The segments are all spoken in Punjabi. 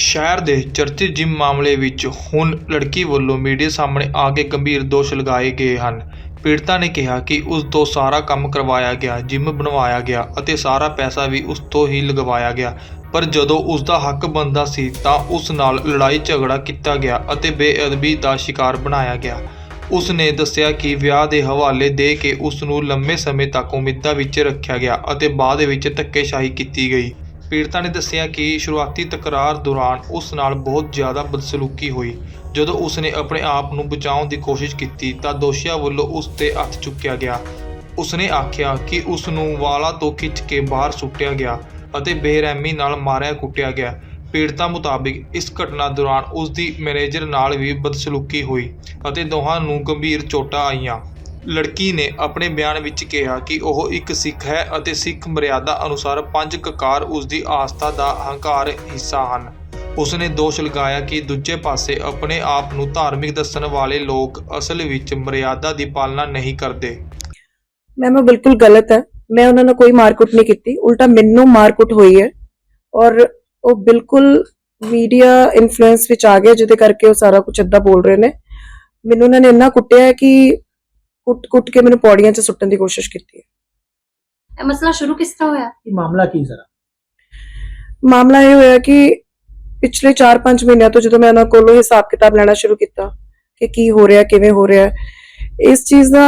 ਸ਼ਹਿਰ ਦੇ ਚਰਚਿਤ ਜਿਮ ਮਾਮਲੇ ਵਿੱਚ ਹੁਣ ਲੜਕੀ ਵੱਲੋਂ ਮੀਡੀਆ ਸਾਹਮਣੇ ਆ ਕੇ ਗੰਭੀਰ ਦੋਸ਼ ਲਗਾਏ ਗਏ ਹਨ। ਪੀੜਤਾ ਨੇ ਕਿਹਾ ਕਿ ਉਸ ਤੋਂ ਸਾਰਾ ਕੰਮ ਕਰਵਾਇਆ ਗਿਆ, ਜਿਮ ਬਣਵਾਇਆ ਗਿਆ ਅਤੇ ਸਾਰਾ ਪੈਸਾ ਵੀ ਉਸ ਤੋਂ ਹੀ ਲਗਵਾਇਆ ਗਿਆ। ਪਰ ਜਦੋਂ ਉਸ ਦਾ ਹੱਕ ਬਣਦਾ ਸੀ ਤਾਂ ਉਸ ਨਾਲ ਲੜਾਈ ਝਗੜਾ ਕੀਤਾ ਗਿਆ ਅਤੇ ਬੇਅਦਬੀ ਦਾ ਸ਼ਿਕਾਰ ਬਣਾਇਆ ਗਿਆ। ਉਸ ਨੇ ਦੱਸਿਆ ਕਿ ਵਿਆਹ ਦੇ ਹਵਾਲੇ ਦੇ ਕੇ ਉਸ ਨੂੰ ਲੰਮੇ ਸਮੇਂ ਤੱਕ ਉਮੀਦਾਂ ਵਿੱਚ ਰੱਖਿਆ ਗਿਆ ਅਤੇ ਬਾਅਦ ਵਿੱਚ ਧੱਕੇਸ਼ਾਹੀ ਕੀਤੀ ਗਈ। ਪੀੜਤਾ ਨੇ ਦੱਸਿਆ ਕਿ ਸ਼ੁਰੂਆਤੀ ਤਕਰਾਰ ਦੌਰਾਨ ਉਸ ਨਾਲ ਬਹੁਤ ਜ਼ਿਆਦਾ ਬਦਸਲੂਕੀ ਹੋਈ। ਜਦੋਂ ਉਸ ਨੇ ਆਪਣੇ ਆਪ ਨੂੰ ਬਚਾਉਣ ਦੀ ਕੋਸ਼ਿਸ਼ ਕੀਤੀ ਤਾਂ ਦੋਸ਼ੀਆਂ ਵੱਲੋਂ ਉਸ ਤੇ ਹੱਥ ਚੁੱਕਿਆ ਗਿਆ। ਉਸ ਨੇ ਆਖਿਆ ਕਿ ਉਸ ਨੂੰ ਵਾਲਾਂ ਤੋਂ ਖਿੱਚ ਕੇ ਬਾਹਰ ਸੁੱਟਿਆ ਗਿਆ ਅਤੇ ਬੇਰਹਿਮੀ ਨਾਲ ਮਾਰਿਆ ਕੁੱਟਿਆ ਗਿਆ। ਪੀੜਤਾ ਮੁਤਾਬਿਕ ਇਸ ਘਟਨਾ ਦੌਰਾਨ ਉਸ ਦੀ ਮੈਨੇਜਰ ਨਾਲ ਵੀ ਬਦਸਲੂਕੀ ਹੋਈ ਅਤੇ ਦੋਹਾਂ ਨੂੰ ਗੰਭੀਰ ਚੋਟਾਂ ਆਈਆਂ। ਲੜਕੀ ਨੇ ਆਪਣੇ ਬਿਆਨ ਵਿੱਚ ਕਿਹਾ ਕਿ ਉਹ ਇੱਕ ਸਿੱਖ ਹੈ ਅਤੇ ਸਿੱਖ ਮਰਿਆਦਾ ਅਨੁਸਾਰ ਪੰਜ ਕਕਾਰ ਉਸ ਦੀ ਆਸਥਾ ਦਾ ਹੰਕਾਰ ਹਿੱਸਾ ਹਨ। ਉਸ ਨੇ ਦੋਸ਼ ਲਗਾਇਆ ਕਿ ਦੂਜੇ ਪਾਸੇ ਆਪਣੇ ਆਪ ਨੂੰ ਧਾਰਮਿਕ ਦੱਸਣ ਵਾਲੇ ਲੋਕ ਅਸਲ ਵਿੱਚ ਮਰਿਆਦਾ ਦੀ ਪਾਲਣਾ ਨਹੀਂ ਕਰਦੇ। ਮੈਮ ਉਹ ਬਿਲਕੁਲ ਗਲਤ ਹੈ। ਮੈਂ ਉਹਨਾਂ ਨਾਲ ਕੋਈ ਮਾਰਕੁੱਟ ਨਹੀਂ ਕੀਤੀ। ਉਲਟਾ ਮੈਨੂੰ ਮਾਰਕੁੱਟ ਹੋਈ ਹੈ ਔਰ ਉਹ ਬਿਲਕੁਲ ਮੀਡੀਆ ਇਨਫਲੂਐਂਸ ਵਿੱਚ ਆ ਗਿਆ ਜਿਹਦੇ ਕਰਕੇ ਉਹ ਸਾਰਾ ਕੁਝ ਏਦਾਂ ਬੋਲ ਰਹੇ ਨੇ। ਮੈਨੂੰ ਉਹਨਾਂ ਨੇ ਇੰਨਾ ਕੁੱਟਿਆ ਕਿ ਕੁੱਟ-ਕੁੱਟ ਕੇ ਮੈਨੂੰ ਪੌੜੀਆਂ 'ਚ ਸੁੱਟਣ ਦੀ ਕੋਸ਼ਿਸ਼ ਕੀਤੀ ਹੈ। ਇਹ ਮਸਲਾ ਸ਼ੁਰੂ ਕਿਸ ਤਰ੍ਹਾਂ ਹੋਇਆ? ਇਹ ਮਾਮਲਾ ਕੀ ਸਰ ਮਾਮਲਾ ਇਹ ਹੋਇਆ ਕਿ ਪਿਛਲੇ 4-5 ਮਹੀਨਿਆਂ ਤੋਂ ਜਦੋਂ ਮੈਂ ਉਹਨਾਂ ਕੋਲੋਂ ਹਿਸਾਬ ਕਿਤਾਬ ਲੈਣਾ ਸ਼ੁਰੂ ਕੀਤਾ ਕਿ ਕੀ ਹੋ ਰਿਹਾ ਕਿਵੇਂ ਹੋ ਰਿਹਾ ਇਸ ਚੀਜ਼ ਦਾ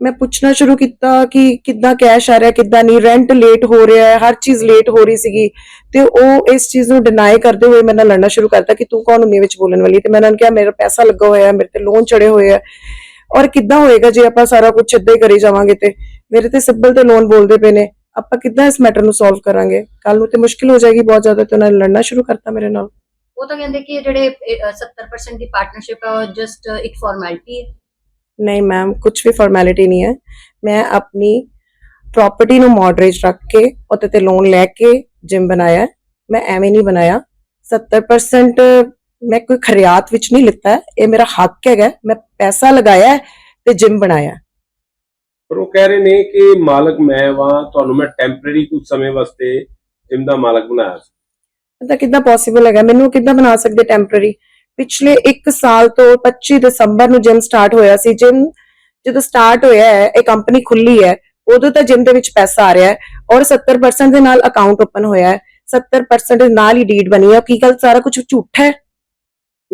ਮੈਂ ਪੁੱਛਣਾ ਸ਼ੁਰੂ ਕੀਤਾ ਕਿ ਕਿੱਦਾਂ ਕੈਸ਼ ਆ ਰਿਹਾ ਕਿੱਦਾਂ ਨਹੀਂ ਰੈਂਟ ਲੇਟ ਹੋ ਰਿਹਾ ਹੈ ਹਰ ਚੀਜ਼ ਲੇਟ ਹੋ ਰਹੀ ਸੀਗੀ ਤੇ ਉਹ ਇਸ ਚੀਜ਼ ਨੂੰ ਡਿਨਾਈ ਕਰਦੇ ਹੋਏ ਮੇਰੇ ਨਾਲ ਲੜਨਾ ਸ਼ੁਰੂ ਕਰਤਾ ਕਿ ਤੂੰ ਕੌਣ ਹੁੰਦੀ ਵਿੱਚ ਬੋਲਣ ਵਾਲੀ? ਤੇ ਮੈਂ ਉਹਨਾਂ ਨੂੰ ਕਿਹਾ ਮੇਰਾ ਪੈਸਾ ਲੱਗਾ ਹੋਇਆ ਹੈ ਮੇਰੇ ਤੇ ਲੋਨ ਚੜੇ ਹੋਏ ਆ ਔਰ ਕਿੱਦਾਂ ਹੋਏਗਾ ਜੇ ਆਪਾਂ ਸਾਰਾ ਕੁਝ ਹੀ ਕਰੀ ਜਾਵਾਂਗੇ ਤੇ? ਮੇਰੇ ਤੇ ਸਿੱਬਲ ਤੇ ਲੋਨ ਬੋਲਦੇ ਪਏ ਨੇ। ਆਪਾਂ ਕਿੱਦਾਂ ਇਸ ਮੈਟਰ ਨੂੰ ਸੋਲਵ ਕਰਾਂਗੇ? ਕੱਲ ਨੂੰ ਤੇ ਮੁਸ਼ਕਿਲ ਹੋ ਜਾਏਗੀ ਬਹੁਤ ਜ਼ਿਆਦਾ ਤੇ ਉਹਨਾਂ ਨੇ ਲੜਨਾ ਸ਼ੁਰੂ ਕਰਤਾ ਮੇਰੇ ਨਾਲ। ਉਹ ਤਾਂ ਕਹਿੰਦੇ ਕਿ ਇਹ ਜਿਹੜੇ ਇਹ, ਅ, 70% ਦੀ ਪਾਰਟਨਰਸ਼ਿਪ ਹੈ ਉਹ ਜਸਟ ਇੱਕ ਫਾਰਮੈਲਿਟੀ ਹੈ। ਨਹੀਂ ਮੈਮ ਕੁਝ ਵੀ ਫਾਰਮੈਲਿਟੀ ਨਹੀਂ ਹੈ। ਮੈਂ ਆਪਣੀ ਪ੍ਰਾਪਰਟੀ ਨੂੰ ਮੋਡਰੇਜ ਰੱਖ ਕੇ ਉਹਦੇ ਤੇ ਲੋਨ ਲੈ ਕੇ ਜਿਮ ਬਣਾਇਆ। ਮੈਂ ਐਵੇਂ ਨਹੀਂ ਬਣਾਇਆ। 70% ਮੈਂ ਕੋਈ ਖਰਿਆਤ ਵਿੱਚ ਨਹੀਂ ਲਿੱਤਾ। ਇਹ ਮੇਰਾ ਹੱਕ ਹੈਗਾ। ਮੈਂ ਪੈਸਾ ਲਗਾਇਆ ਤੇ ਜਿਮ ਬਣਾਇਆ। ਪਰ ਉਹ ਕਹਿ ਰਹੇ ਨੇ ਕਿ ਮਾਲਕ ਮੈਂ ਵਾਂ ਤੁਹਾਨੂੰ ਮੈਂ ਟੈਂਪਰੇਰੀ ਕੁਝ ਸਮੇਂ ਵਾਸਤੇ ਜਿਮ ਦਾ ਮਾਲਕ ਬਣਾਇਆ ਸੀ। ਤਾਂ ਕਿੱਦਾਂ ਪੋਸੀਬਲ ਹੈਗਾ? ਮੈਨੂੰ ਕਿੱਦਾਂ ਬਣਾ ਸਕਦੇ ਟੈਂਪਰੇਰੀ ਪਿਛਲੇ 1 ਸਾਲ ਤੋਂ 25 ਦਸੰਬਰ ਨੂੰ ਜਿਮ ਸਟਾਰਟ ਹੋਇਆ ਸੀ। ਜਿਮ ਜਦੋਂ ਸਟਾਰਟ ਹੋਇਆ ਹੈ ਇਹ ਕੰਪਨੀ ਖੁੱਲੀ ਹੈ ਉਦੋਂ ਤਾਂ ਜਿਮ ਦੇ ਵਿੱਚ ਪੈਸਾ ਆ ਰਿਹਾ ਹੈ ਔਰ 70% ਦੇ ਨਾਲ ਅਕਾਊਂਟ ਓਪਨ ਹੋਇਆ ਹੈ। 70% ਦੇ ਨਾਲ ਹੀ ਡੀਡ ਬਣੀ ਹੈ। ਕੀ ਗੱਲ? ਸਾਰਾ ਕੁਝ ਝੂਠ ਹੈ?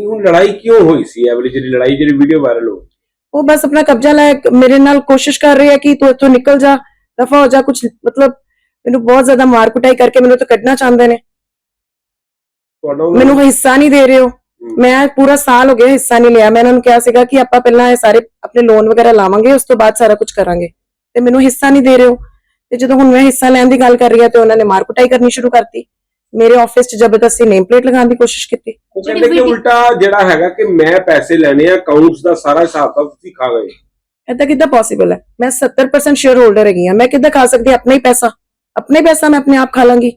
ਨਹੀਂ ਹੁਣ ਲੜਾਈ ਕਿਉਂ ਹੋਈ ਸੀ? ਇਹ ਵਾਲੀ ਜਿਹੜੀ ਲੜਾਈ ਜਿਹੜੀ ਵੀਡੀਓ ਵਾਇਰਲ ਹੋ ਉਹ ਬਸ ਆਪਣਾ ਕਬਜ਼ਾ ਲੈ ਮੇਰੇ ਨਾਲ ਕੋਸ਼ਿਸ਼ ਕਰ ਰਹੀ ਹੈ ਕਿ ਤੂੰ ਇੱਥੋਂ ਨਿਕਲ ਜਾ ਦਫਾ ਹੋ ਜਾ ਕੁਝ ਮਤਲਬ ਮੈਨੂੰ ਬਹੁਤ ਜ਼ਿਆਦਾ ਮਾਰ ਕੁਟਾਈ ਕਰਕੇ ਮੈਨੂੰ ਤਾਂ ਕੱਢਣਾ ਚਾਹੁੰਦੇ ਨੇ। ਮੈਨੂੰ ਹਿੱਸਾ ਨਹੀਂ ਦੇ ਰਹੇ ਹੋ। ਮੈਂ ਪੂਰਾ ਸਾਲ ਹੋ ਗਿਆ ਹਿੱਸਾ ਨਹੀਂ ਲਿਆ। ਮੈਂ ਇਹਨਾਂ ਨੂੰ ਕਿਹਾ ਸੀਗਾ ਕਿ ਆਪਾਂ ਪਹਿਲਾਂ ਇਹ ਸਾਰੇ ਆਪਣੇ ਲੋਨ ਵਗੈਰਾ ਲਾਵਾਂਗੇ ਉਸ ਤੋਂ ਬਾਅਦ ਸਾਰਾ ਕੁਝ ਕਰਾਂਗੇ। ਤੇ ਮੈਨੂੰ ਹਿੱਸਾ ਨਹੀਂ ਦੇ ਰਹੇ ਹੋ ਤੇ ਜਦੋਂ ਹੁਣ ਮੈਂ ਹਿੱਸਾ ਲੈਣ ਦੀ ਗੱਲ ਕਰ ਰਹੀ ਹਾਂ ਤੇ ਉਹਨਾਂ ਨੇ ਮਾਰ ਕੁਟਾਈ ਕਰਨੀ ਸ਼ੁਰੂ ਕਰਤੀ। ਮੇਰੇ ਆਫਿਸ 'ਚ ਜ਼ਬਰਦਸਤੀ ਨੇਮ ਪਲੇਟ ਲਗਾਉਣ ਦੀ ਕੋਸ਼ਿਸ਼ ਕੀਤੀ। ਕਹਿੰਦੇ ਕਿ ਉਲਟਾ ਜਿਹੜਾ ਹੈਗਾ ਕਿ ਮੈਂ ਪੈਸੇ ਲੈਣੇ ਆ ਅਕਾਊਂਟਸ ਦਾ ਸਾਰਾ ਹਿਸਾਬ ਤਾਂ ਤੁਸੀਂ ਖਾ ਗਏ। ਏਦਾਂ ਕਿੱਦਾਂ ਪੋਸੀਬਲ ਹੈ? ਮੈਂ 70% ਸ਼ੇਅਰ ਹੋਲਡਰ ਹੈਗੀ ਹਾਂ। ਮੈਂ ਕਿੱਦਾਂ ਖਾ ਸਕਦੀ ਆਪਣਾ ਹੀ ਪੈਸਾ। ਆਪਣਾ ਪੈਸਾ ਮੈਂ ਆਪਣੇ ਆਪ ਖਾ ਲਾਂਗੀ।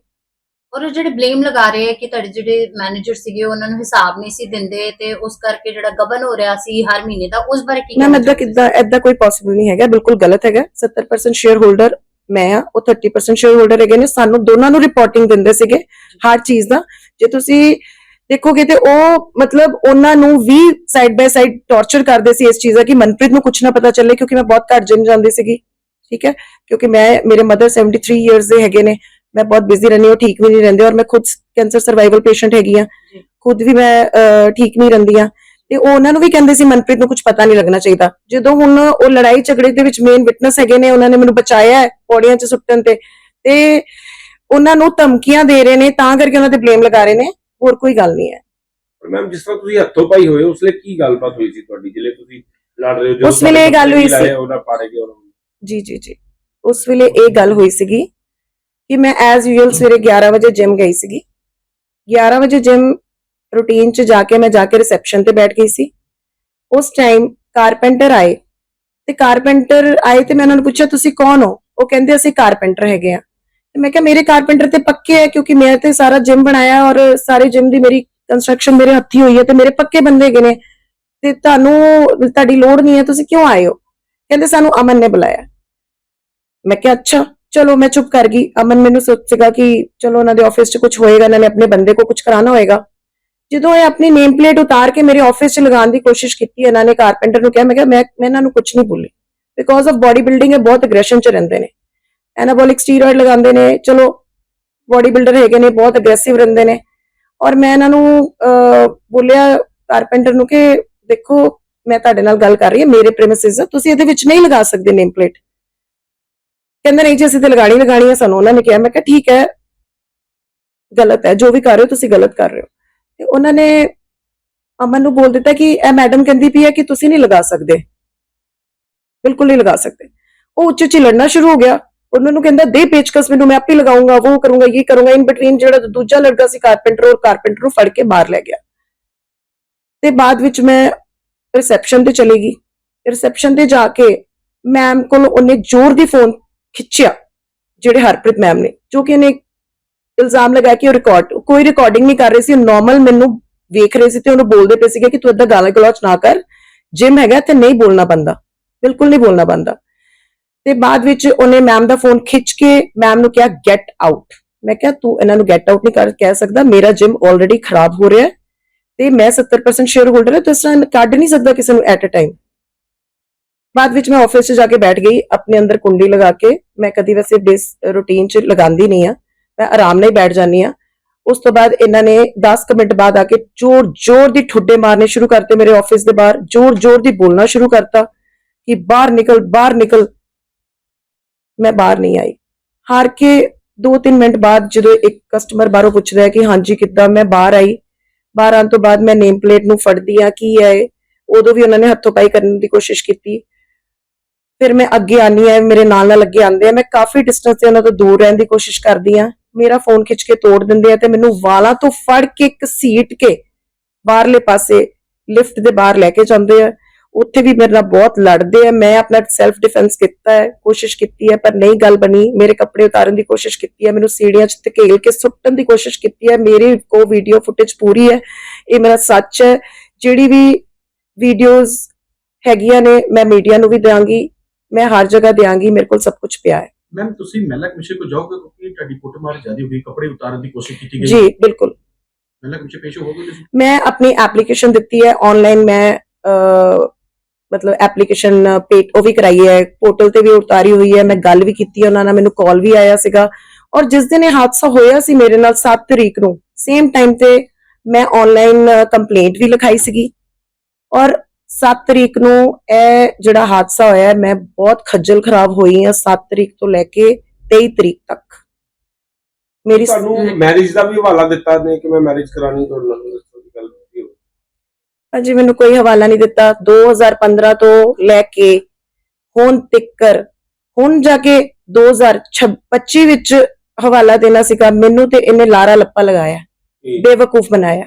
ਔਰ ਉਹ ਜਿਹੜੇ ਬਲੇਮ ਲਗਾ ਰਹੇ ਹੈ ਕਿ ਤੁਹਾਡੇ ਜਿਹੜੇ ਮੈਨੇਜਰ ਸੀਗੇ ਉਹਨਾਂ ਨੂੰ ਹਿਸਾਬ ਨਹੀਂ ਸੀ ਦਿੰਦੇ ਤੇ ਉਸ ਕਰਕੇ ਜਿਹੜਾ ਗਬਨ ਹੋ ਰਿਹਾ ਸੀ ਹਰ ਮਹੀਨੇ ਦਾ ਉਸ ਬਾਰੇ ਕੀ ਮੈਂ ਏਦਾਂ ਕਿੱਦਾਂ ਏਦਾਂ ਕੋਈ ਪੋਸੀਬਲ ਨਹੀਂ ਹੈਗਾ। ਬਿਲਕੁਲ ਗਲਤ ਹੈਗਾ। 70% ਸ਼ੇਅਰ ਹੋਲਡਰ ਮੈਂ ਆ ਉਹ 30% ਸ਼ੇਅਰ ਹੋਲਡਰ ਹੈਗੇ ਨੇ ਸਾਨੂੰ ਦੋਨਾਂ ਨੂੰ ਰਿਪੋਰਟਿੰਗ ਦਿੰਦੇ ਸੀਗੇ ਹਰ ਚੀਜ਼ ਦਾ। ਜੇ ਤੁਸੀਂ ਦੇਖੋਗੇ ਤੇ ਉਹ ਮਤਲਬ ਉਹਨਾਂ ਨੂੰ ਵੀ ਸਾਈਡ ਬਾਈ ਸਾਈਡ ਟੌਰਚਰ ਕਰਦੇ ਸੀ ਇਸ ਚੀਜ਼ ਦਾ ਕਿ ਮਨਪ੍ਰੀਤ ਨੂੰ ਕੁਝ ਨਾ ਪਤਾ ਚੱਲੇ ਕਿਉਂਕਿ ਮੈਂ ਬਹੁਤ ਘੱਟ ਜਿਮ ਜਾਂਦੀ ਸੀਗੀ ਠੀਕ ਹੈ? ਕਿਉਂਕਿ ਮੈਂ ਮੇਰੇ ਮਦਰ 73 ਇਅਰਸ ਦੇ ਹੈਗੇ ਨੇ ਮੈਂ ਬਹੁਤ ਬਿਜ਼ੀ ਰਹਿੰਦੀ ਹਾਂ ਠੀਕ ਵੀ ਨਹੀਂ ਰਹਿੰਦੇ ਔਰ ਮੈਂ ਖੁਦ ਕੈਂਸਰ ਸਰਵਾਈਵਲ ਪੇਸ਼ੈਂਟ ਹੈਗੀ ਆ ਖੁਦ ਵੀ ਮੈਂ ਠੀਕ ਨਹੀਂ ਰਹਿੰਦੀ ਆ ਤੇ ਉਹ ਉਹਨਾਂ ਨੂੰ ਵੀ ਕਹਿੰਦੇ ਸੀ ਮਨਪ੍ਰੀਤ ਨੂੰ ਕੁਝ ਪਤਾ ਨਹੀਂ ਲੱਗਣਾ ਚਾਹੀਦਾ। ਜਦੋਂ ਹੁਣ ਉਹ ਲੜਾਈ ਝਗੜੇ ਦੇ ਵਿੱਚ ਮੇਨ ਵਿਟਨੈਸ ਹੈਗੇ ਨੇ ਉਹਨਾਂ ਨੇ ਮੈਨੂੰ ਬਚਾਇਆ ਹੈ ਪੌੜੀਆਂ 'ਚ ਸੁੱਟਣ ਤੇ। ਤੇ ਉਹਨਾਂ ਨੂੰ ਧਮਕੀਆਂ ਦੇ ਰਹੇ ਨੇ ਤਾਂ ਕਰਕੇ ਉਹਨਾਂ ਤੇ ਬਲੇਮ ਲਗਾ ਰਹੇ ਨੇ। ਹੋਰ ਕੋਈ ਗੱਲ ਨਹੀਂ ਹੈ। ਮੈਮ ਜਿਸ ਤਰ੍ਹਾਂ ਤੁਸੀਂ ਹੱਥੋਂ ਪਾਈ ਹੋਏ ਉਸ ਲਈ ਕੀ ਗੱਲਬਾਤ ਹੋਈ ਸੀ ਤੁਹਾਡੀ? ਜਿਹੜੇ ਤੁਸੀਂ ਲੜ ਰਹੇ ਹੋ ਜਦੋਂ ਉਸ ਵੇਲੇ ਇਹ ਗੱਲ ਹੋਈ ਸੀ। ਉਹਨਾਂ ਪਾੜੇ ਗਏ ਉਹਨਾਂ ਜੀ ਜੀ ਜੀ। ਉਸ ਵੇਲੇ ਇਹ ਗੱਲ ਹੋਈ ਸੀਗੀ ਕਿ ਮੈਂ ਐਜ਼ ਯੂਜੂਅਲ ਸਵੇਰੇ 11 ਵਜੇ ਜਿਮ ਗਈ ਸੀਗੀ। 11 ਵਜੇ ਜਿਮ ਰੂਟੀਨ 'ਚ ਜਾ ਕੇ ਮੈਂ ਜਾ ਕੇ ਰਿਸੈਪਸ਼ਨ ਤੇ ਬੈਠ ਗਈ ਸੀ। ਉਸ ਟਾਈਮ ਕਾਰਪੈਂਟਰ ਆਏ। ਤੇ ਕਾਰਪੈਂਟਰ ਆਏ ਤੇ ਮੈਂ ਉਹਨਾਂ ਨੂੰ ਪੁੱਛਿਆ, ਤੁਸੀਂ ਕੌਣ ਹੋ? ਉਹ ਕਹਿੰਦੇ, ਅਸੀਂ ਕਾਰਪੈਂਟਰ ਹੈਗੇ ਆ ਤੇ ਮੈਂ ਕਿਹਾ, ਮੇਰੇ ਕਾਰਪੈਂਟਰ ਤੇ ਪੱਕੇ ਹੈ ਕਿਉਂਕਿ ਮੈਂ ਤੇ ਸਾਰਾ ਜਿਮ ਬਣਾਇਆ ਔਰ ਸਾਰੇ ਜਿਮ ਦੀ ਮੇਰੀ ਕੰਸਟਰਕਸ਼ਨ ਮੇਰੇ ਹੱਥੀ ਹੋਈ ਹੈ ਤੇ ਮੇਰੇ ਪੱਕੇ ਬੰਦੇ ਹੈਗੇ ਨੇ। ਤੇ ਤੁਹਾਨੂੰ ਤੁਹਾਡੀ ਲੋੜ ਨਹੀਂ ਹੈ, ਤੁਸੀਂ ਕਿਉਂ ਆਏ ਹੋ? ਕਹਿੰਦੇ, ਸਾਨੂੰ ਅਮਨ ਨੇ ਬੁਲਾਇਆ। ਮੈਂ ਕਿਹਾ, ਅੱਛਾ, ਚਲੋ ਮੈਂ ਚੁੱਪ ਕਰ ਗਈ। ਅਮਨ ਮੈਨੂੰ ਸੋਚੇਗਾ ਕਿ ਚਲੋ ਉਹਨਾਂ ਦੇ ਆਫਿਸ 'ਚ ਕੁਝ ਹੋਏਗਾ ਇਹਨਾਂ ਨੇ ਆਪਣੇ ਬੰਦੇ ਕੋ ਕੁਝ ਕਰਾਣਾ ਹੋਏਗਾ। ਜਦੋਂ ਇਹ ਆਪਣੀ ਨੇਮ ਪਲੇਟ ਉਤਾਰ ਕੇ ਮੇਰੇ ਆਫਿਸ 'ਚ ਲਗਾਉਣ ਦੀ ਕੋਸ਼ਿਸ਼ ਕੀਤੀ, ਇਹਨਾਂ ਨੇ ਕਾਰਪੈਂਟਰ ਨੂੰ ਕਿਹਾ, ਮੈਂ ਕਿਹਾ, ਮੈਂ ਮੈਂ ਇਹਨਾਂ ਨੂੰ ਕੁਝ ਨਹੀਂ ਬੋਲੀ। ਬਿਕੋਜ਼ ਆਫ ਬਾਡੀ ਬਿਲਡਿੰਗ ਇਹ ਬਹੁਤ ਐਗਰੈਸ਼ਨ 'ਚ ਰਹਿੰਦੇ ਨੇ। ਐਨਾਬੋਲਿਕ ਸਟੀਰੋਇਡ ਲਗਾਉਂਦੇ ਨੇ, ਚਲੋ ਬਾਡੀ ਬਿਲਡਰ ਹੈਗੇ ਨੇ, ਬਹੁਤ ਐਗਰੈਸਿਵ ਰਹਿੰਦੇ ਨੇ। ਔਰ ਮੈਂ ਇਹਨਾਂ ਨੂੰ ਬੋਲਿਆ ਕਾਰਪੈਂਟਰ ਨੂੰ ਕਿ ਦੇਖੋ, ਮੈਂ ਤੁਹਾਡੇ ਨਾਲ ਗੱਲ ਕਰ ਰਹੀ ਹਾਂ, ਮੇਰੇ ਪ੍ਰੈਮਿਸਿਸ ਆ, ਤੁਸੀਂ ਇਹਦੇ ਵਿੱਚ ਨਹੀਂ ਲਗਾ ਸਕਦੇ ਨੇਮ ਪਲੇਟ ਕਹਿੰਦੇ ਨਹੀਂ ਜੀ, ਅਸੀਂ ਤੇ ਲਗਾਣੀ ਲਗਾਣੀ ਹੈ ਸਾਨੂੰ। ਉਹਨਾਂ ਨੇ ਕਿਹਾ, ਮੈਂ ਕਿਹਾ, ਠੀਕ ਹੈ, ਗਲਤ ਹੈ, ਜੋ ਵੀ ਕਰ ਰਹੇ ਹੋ, ਤੁਸੀਂ ਗਲਤ ਕਰ ਰਹੇ ਹੋ। ਤੇ ਉਹਨਾਂ ਨੇ ਅਮਨ ਨੂੰ ਬੋਲ ਦਿੱਤਾ ਕਿ ਇਹ ਮੈਡਮ ਕਹਿੰਦੀ ਪਈ ਹੈ ਕਿ ਤੁਸੀਂ ਨਹੀਂ ਲਗਾ ਸਕਦੇ। ਬਿਲਕੁਲ ਨਹੀਂ ਲਗਾ ਸਕਦੇ। ਉਹ ਉੱਚ ਉੱਚੀ ਲੜਨਾ ਸ਼ੁਰੂ ਹੋ ਗਿਆ। ਉਹਨਾਂ ਨੂੰ ਕਹਿੰਦਾ, ਦੇ ਪੇਚਕਸ ਮੈਨੂੰ, ਮੈਂ ਆਪੇ ਲਗਾਉਂਗਾ ਉਹ ਕਰੂੰਗਾ, ਇਹ ਕਰੂੰਗਾ। ਇਨ ਬਿਟਵੀਨ ਜਿਹੜਾ ਦੂਜਾ ਲੜਕਾ ਸੀ ਕਾਰਪੈਂਟਰ ਔਰ ਕਾਰਪੈਂਟਰ ਨੂੰ ਫੜ ਕੇ ਬਾਹਰ ਲੈ ਗਿਆ। ਤੇ ਬਾਅਦ ਵਿੱਚ ਮੈਂ ਰਿਸੈਪਸ਼ਨ ਤੇ ਚਲੀ ਗਈ। ਰਿਸੈਪਸ਼ਨ ਤੇ ਜਾ ਕੇ ਮੈਮ ਕੋਲ ਉਹਨੇ ਜ਼ੋਰ ਦੀ ਫੋਨ ਖਿੱਚਿਆ, ਜਿਹੜੇ ਹਰਪ੍ਰੀਤ ਮੈਮ ਨੇ, ਜੋ ਕਿ ਇਹਨੇ ਇਲਜ਼ਾਮ ਲਗਾਇਆ ਕਿ ਉਹ ਰਿਕਾਰਡ ਕੋਈ ਰਿਕਾਰਡਿੰਗ ਨਹੀਂ ਕਰ ਰਹੀ ਸੀ ਨਾਰਮਲ ਮੈਨੂੰ ਵੇਖ ਰਹੇ ਸੀ ਤੇ ਉਹਨੂੰ ਬੋਲਦੇ ਪਏ ਸੀਗੇ ਕਿ ਤੂੰ ਏਦਾਂ ਗਾਲਾਂ ਗਲੋਚ ਨਾ ਕਰ ਜਿਮ ਹੈਗਾ ਤੇ ਨਹੀਂ ਬੋਲਣਾ ਬੰਦਾ, ਬਿਲਕੁਲ ਨਹੀਂ ਬੋਲਣਾ ਬੰਦਾ। ਤੇ ਬਾਅਦ ਵਿੱਚ ਉਹਨੇ ਮੈਮ ਦਾ ਫੋਨ ਖਿੱਚ ਕੇ ਮੈਮ ਨੂੰ ਕਿਹਾ ਗੈਟ ਆਊਟ ਮੈਂ ਕਿਹਾ, ਤੂੰ ਇਹਨਾਂ ਨੂੰ ਗੈਟ ਆਊਟ ਨਹੀਂ ਕਰ, ਕਹਿ ਸਕਦਾ, ਮੇਰਾ ਜਿਮ ਆਲਰੇਡੀ ਖਰਾਬ ਹੋ ਰਿਹਾ ਤੇ ਮੈਂ 70% ਸ਼ੇਅਰ ਹੋਲਡਰ ਹਾਂ, ਤੇ ਇਸ ਤਰ੍ਹਾਂ ਕੱਢ ਨਹੀਂ ਸਕਦਾ ਕਿਸੇ ਨੂੰ ਐਟ ਅ ਟਾਈਮ ਬਾਅਦ ਵਿੱਚ ਮੈਂ ਆਫਿਸ 'ਚ ਜਾ ਕੇ ਬੈਠ ਗਈ, ਆਪਣੇ ਅੰਦਰ ਕੁੰਡੀ ਲਗਾ ਕੇ, ਮੈਂ ਕਦੀ ਵੈਸੇ ਡੇਸ ਰੂਟੀਨ 'ਚ ਲਗਾਉਂਦੀ ਨਹੀਂ ਆ ਮੈਂ ਆਰਾਮ ਨਾਲ ਹੀ ਬੈਠ ਜਾਂਦੀ ਆ ਉਸ ਤੋਂ ਬਾਅਦ ਇਹਨਾਂ ਨੇ 10 ਕੁ ਮਿੰਟ ਬਾਅਦ ਆ ਕੇ ਜ਼ੋਰ ਜ਼ੋਰ ਦੀ ਠੁੱਡੇ ਮਾਰਨੇ ਸ਼ੁਰੂ ਕਰਤੇ ਮੇਰੇ ਆਫਿਸ ਦੇ ਬਾਹਰ। ਜ਼ੋਰ ਜ਼ੋਰ ਦੀ ਬੋਲਣਾ ਸ਼ੁਰੂ ਕਰਤਾ ਕਿ ਬਾਹਰ ਨਿਕਲ ਬਾਹਰ ਨਿਕਲ। ਮੈਂ ਬਾਹਰ ਨਹੀਂ ਆਈ। ਹਾਰ ਕੇ 2-3 ਮਿੰਟ ਬਾਅਦ ਜਦੋਂ ਇੱਕ ਕਸਟਮਰ ਬਾਹਰੋਂ ਪੁੱਛਦਾ ਹੈ ਕਿ ਹਾਂਜੀ ਕਿੱਦਾਂ, ਮੈਂ ਬਾਹਰ ਆਈ। ਬਾਹਰ ਆਉਣ ਤੋਂ ਬਾਅਦ ਮੈਂ ਨੇਮ ਪਲੇਟ ਨੂੰ ਫੜਦੀ ਆ ਕੀ ਹੈ ਉਦੋਂ ਵੀ ਉਹਨਾਂ ਨੇ ਹੱਥੋਂ ਪਾਈ ਕਰਨ ਦੀ ਕੋਸ਼ਿਸ਼ ਕੀਤੀ। ਫਿਰ ਮੈਂ ਅੱਗੇ ਆਨੀ ਆ ਮੇਰੇ ਨਾਲ ਨਾਲ ਅੱਗੇ ਆਉਂਦੇ ਆ ਮੈਂ ਕਾਫੀ ਡਿਸਟੈਂਸ ਤੇ ਉਹਨਾਂ ਤੋਂ ਦੂਰ ਰਹਿਣ ਦੀ ਕੋਸ਼ਿਸ਼ ਕਰਦੀ ਆ ਮੇਰਾ ਫੋਨ ਖਿੱਚ ਕੇ ਤੋੜ ਦਿੰਦੇ ਆ ਤੇ ਮੈਨੂੰ ਵਾਲਾਂ ਤੋਂ ਫੜ ਕੇ ਘਸੀਟ ਕੇ ਬਾਹਰਲੇ ਪਾਸੇ ਲਿਫਟ ਦੇ ਬਾਹਰ ਲੈ ਕੇ ਜਾਂਦੇ ਆ। ਉੱਥੇ ਵੀ ਮੇਰੇ ਨਾਲ ਬਹੁਤ ਲੜਦੇ ਆ। ਮੈਂ ਆਪਣਾ ਸੈਲਫ ਡਿਫੈਂਸ ਕੀਤਾ ਹੈ, ਕੋਸ਼ਿਸ਼ ਕੀਤੀ ਹੈ, ਪਰ ਨਹੀਂ ਗੱਲ ਬਣੀ। ਮੇਰੇ ਕੱਪੜੇ ਉਤਾਰਨ ਦੀ ਕੋਸ਼ਿਸ਼ ਕੀਤੀ ਹੈ, ਮੈਨੂੰ ਸੀੜੀਆਂ 'ਚ ਧਕੇਲ ਕੇ ਸੁੱਟਣ ਦੀ ਕੋਸ਼ਿਸ਼ ਕੀਤੀ ਹੈ। ਮੇਰੀ ਕੋ ਵੀਡੀਓ ਫੁਟੇਜ ਪੂਰੀ ਹੈ। ਇਹ ਮੇਰਾ ਸੱਚ ਹੈ। ਜਿਹੜੀ ਵੀ ਵੀਡੀਓਜ਼ ਹੈਗੀਆਂ ਨੇ, ਮੈਂ ਮੀਡੀਆ ਨੂੰ ਵੀ ਦਿਆਂਗੀ। ਮੈਂ ਹਰ ਜਗ੍ਹਾ ਦਿਆਂਗੀ। ਮੇਰੇ ਕੋਲ ਸਭ ਕੁਝ ਪਿਆ ਹੈ। ਮੈਮ ਤੁਸੀਂ ਮਹਿਲਾ ਕਮਿਸ਼ਨ ਕੋ ਜਾਓਗੇ? ਕਿਉਂਕਿ ਤੁਹਾਡੀ ਕੁੱਟਮਾਰ ਜ਼ਿਆਦਾ ਹੋਈ ਕੱਪੜੇ ਉਤਾਰਨ ਦੀ ਕੋਸ਼ਿਸ਼ ਕੀਤੀ ਗਈ। ਜੀ ਬਿਲਕੁਲ। ਮਹਿਲਾ ਕਮਿਸ਼ਨ ਪੇਸ਼ ਹੋਗੇ ਤੁਸੀਂ? ਮੈਂ ਆਪਣੀ ਐਪਲੀਕੇਸ਼ਨ ਦਿੱਤੀ ਹੈ ਆਨਲਾਈਨ ਮੈਂ ਮਤਲਬ ਐਪਲੀਕੇਸ਼ਨ ਪੇਟ ਉਹ ਵੀ ਕਰਾਈ ਹੈ ਪੋਰਟਲ ਤੇ ਵੀ ਉਤਾਰੀ ਹੋਈ ਹੈ ਮੈਂ ਗੱਲ ਵੀ ਕੀਤੀ ਹੈ ਉਹਨਾਂ ਨਾਲ ਮੈਨੂੰ ਕਾਲ ਵੀ ਆਇਆ ਸੀਗਾ। ਔਰ ਜਿਸ ਦਿਨ ਇਹ ਹਾਦਸਾ ਹੋਇਆ ਸੀ ਮੇਰੇ ਨਾਲ 7 ਤਰੀਕ ਨੂੰ ਸੇਮ ਟਾਈਮ ਤੇ ਮੈਂ ਆਨਲਾਈਨ ਕੰਪਲੇਂਟ ਵੀ ਲਿਖਾਈ ਸੀਗੀ। ਔਰ 7 ਤਰੀਕ ਨੂੰ ਇਹ ਜਿਹੜਾ ਹਾਦਸਾ ਹੋਇਆ ਹੈ, ਮੈਂ ਬਹੁਤ ਖੱਜਲ ਖਰਾਬ ਹੋਈ ਹਾਂ 7 ਤਰੀਕ ਤੋਂ ਲੈ ਕੇ 23 ਤਰੀਕ ਤੱਕ। ਮੇਰੀ ਤੁਹਾਨੂੰ ਮੈਰਿਜ ਦਾ ਵੀ ਹਵਾਲਾ ਦਿੱਤਾ ਨੇ ਕਿ ਮੈਂ ਮੈਰਿਜ ਕਰਾਣੀ ਤੁਹਾਡੇ ਨਾਲ ਇਸ ਤਰ੍ਹਾਂ ਦੀ ਗੱਲ ਕੀਤੀ ਹੋਈ। ਅਜੇ ਮੈਨੂੰ ਕੋਈ ਹਵਾਲਾ ਨਹੀਂ ਦਿੱਤਾ 2015 ਤੋਂ ਲੈ ਕੇ ਹੁਣ ਤੱਕਰ ਹੁਣ ਜਾ ਕੇ 2025 ਵਿੱਚ ਹਵਾਲਾ ਦੇਣਾ ਸੀਗਾ ਮੈਨੂੰ ਤੇ ਇਹਨੇ ਲਾਰਾ ਲੱਪਾ ਲਗਾਇਆ ਬੇਵਕੂਫ ਬਣਾਇਆ।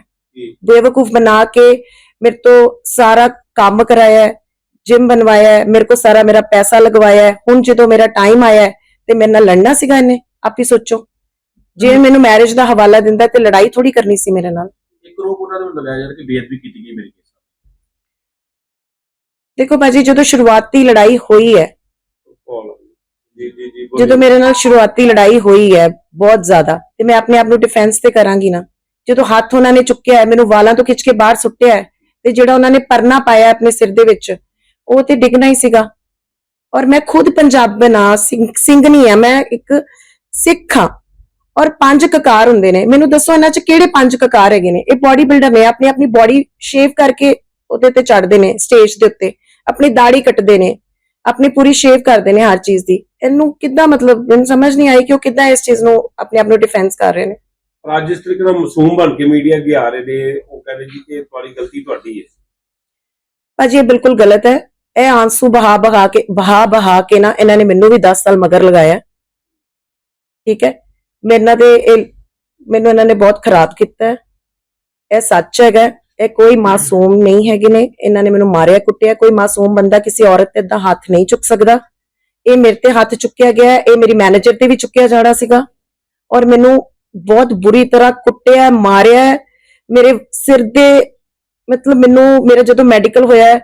ਬੇਵਕੂਫ ਬਣਾ ਕੇ ਮੇਰੇ ਤੋਂ ਸਾਰਾ ਕੰਮ ਕਰਾਇਆ ਜਿਮ ਬਣਵਾਇਆ ਮੇਰੇ ਕੋ ਸਾਰਾ ਮੇਰਾ ਪੈਸਾ ਲਗਵਾਇਆ। ਹੁਣ ਜਦੋਂ ਮੇਰਾ ਟਾਈਮ ਆਇਆ ਤੇ ਮੇਰੇ ਨਾਲ ਲੜਨਾ ਸੀਗਾ ਇਹਨੇ ਆਪ ਹੀ ਸੋਚੋ ਜੇ ਮੈਨੂੰ ਮੈਰਿਜ ਦਾ ਹਵਾਲਾ ਦਿੰਦਾ ਤੇ ਲੜਾਈ ਥੋੜੀ ਕਰਨੀ ਸੀ ਮੇਰੇ ਨਾਲ। ਇੱਕ ਰੋਪ ਉਹਨਾਂ ਦੇ ਵੱਲੋਂ ਲਗਾਇਆ ਜਾ ਰਿਹਾ ਕਿ ਬੇਅਦਬੀ ਕੀਤੀ ਗਈ ਮੇਰੇ ਕੇਸ ਦੇਖੋ ਭਾਜੀ ਜਦੋਂ ਸ਼ੁਰੂਆਤੀ ਲੜਾਈ ਹੋਈ ਹੈ ਕਾਲ ਜੀ ਜੀ ਜੀ ਬੋਲੀਏ। ਜਦੋਂ ਮੇਰੇ ਨਾਲ ਸ਼ੁਰੂਆਤੀ ਲੜਾਈ ਹੋਈ ਹੈ ਬਹੁਤ ਜ਼ਿਆਦਾ ਤੇ ਮੈਂ ਆਪਣੇ ਆਪ ਨੂੰ ਡਿਫੈਂਸ ਤੇ ਕਰਾਂਗੀ ਨਾ। ਜਦੋਂ ਹੱਥ ਉਹਨਾਂ ਨੇ ਚੁੱਕਿਆ ਹੈ ਮੈਨੂੰ ਵਾਲਾਂ ਤੋਂ ਖਿੱਚ ਕੇ ਬਾਹਰ ਸੁੱਟਿਆ ਹੈ ਤੇ ਜਿਹੜਾ ਉਹਨਾਂ ਨੇ ਪਰਨਾ ਪਾਇਆ ਆਪਣੇ ਸਿਰ ਦੇ ਵਿੱਚ ਉਹ ਤੇ ਡਿੱਗਣਾ ਹੀ ਸੀਗਾ। ਔਰ ਮੈਂ ਖੁਦ ਪੰਜਾਬ ਸਿੰਘ ਸਿੰਘ ਨਹੀਂ ਆ ਮੈਂ ਇੱਕ ਸਿੱਖ ਹਾਂ। ਔਰ ਪੰਜ ਕਕਾਰ ਹੁੰਦੇ ਨੇ। ਮੈਨੂੰ ਦੱਸੋ ਇਹਨਾਂ ਚ ਕਿਹੜੇ ਪੰਜ ਕਕਾਰ ਹੈਗੇ ਨੇ? ਇਹ ਬਾਡੀ ਬਿਲਡਰ ਨੇ ਆਪਣੀ ਆਪਣੀ ਬਾਡੀ ਸ਼ੇਵ ਕਰਕੇ ਉਹਦੇ ਤੇ ਚੜਦੇ ਨੇ ਸਟੇਜ ਦੇ ਉੱਤੇ। ਆਪਣੀ ਦਾੜੀ ਕੱਟਦੇ ਨੇ ਆਪਣੀ ਪੂਰੀ ਸ਼ੇਵ ਕਰਦੇ ਨੇ ਹਰ ਚੀਜ਼ ਦੀ। ਇਹਨੂੰ ਕਿੱਦਾਂ ਮਤਲਬ ਮੈਨੂੰ ਸਮਝ ਨਹੀਂ ਆਈ ਕਿ ਉਹ ਕਿੱਦਾਂ ਇਸ ਚੀਜ਼ ਨੂੰ ਆਪਣੇ ਆਪ ਨੂੰ ਡਿਫੈਂਸ ਕਰ ਰਹੇ ਨੇ। ਅੱਜ ਇਸ ਤਰੀਕੇ ਨਾਲ ਮਾਸੂਮ ਬਣ ਕੇ ਮੀਡੀਆ ਅੱਗੇ ਆ ਰਹੇ ਨੇ ਉਹ ਕਹਿੰਦੇ ਜੀ ਕਿ ਤੁਹਾਡੀ ਗਲਤੀ ਤੁਹਾਡੀ ਹੈ। ਭਾਜੀ ਇਹ ਬਿਲਕੁਲ ਗਲਤ ਹੈ। ਇਹ ਆਂਸੂ ਬਹਾ ਬਹਾ ਕੇ ਬਹਾ ਬਹਾ ਕੇ ਨਾ ਇਹਨਾਂ ਨੇ ਮੈਨੂੰ ਵੀ 10 ਸਾਲ ਮਗਰ ਲਗਾਇਆ। ਠੀਕ ਹੈ? ਮੇਰੇ ਨਾਲ ਤੇ ਇਹ, ਮੈਨੂੰ ਇਹਨਾਂ ਨੇ ਬਹੁਤ ਖਰਾਬ ਕੀਤਾ। ਇਹ ਸੱਚ ਹੈਗਾ, ਇਹ ਕੋਈ ਮਾਸੂਮ ਨਹੀਂ ਹੈਗੇ ਨੇ। ਇਹਨਾਂ ਨੇ ਮੈਨੂੰ ਮਾਰਿਆ, ਕੁੱਟਿਆ। ਕੋਈ ਮਾਸੂਮ ਬੰਦਾ ਕਿਸੇ ਔਰਤ ਤੇ ਏਦਾਂ ਹੱਥ ਨਹੀਂ ਚੁੱਕ ਸਕਦਾ। ਇਹ ਮੇਰੇ ਤੇ ਹੱਥ ਚੁੱਕਿਆ ਗਿਆ, ਇਹ ਮੇਰੀ ਮੈਨੇਜਰ ਤੇ ਵੀ ਚੁੱਕਿਆ ਜਾਣਾ ਸੀਗਾ। ਔਰ ਮੈਨੂੰ ਬਹੁਤ ਬੁਰੀ ਤਰ੍ਹਾਂ ਕੁੱਟਿਆ, ਮਾਰਿਆ। ਮੇਰੇ ਸਿਰ ਦੇ ਮਤਲਬ ਮੈਨੂੰ, ਮੇਰਾ ਜਦੋਂ ਮੈਡੀਕਲ ਹੋਇਆ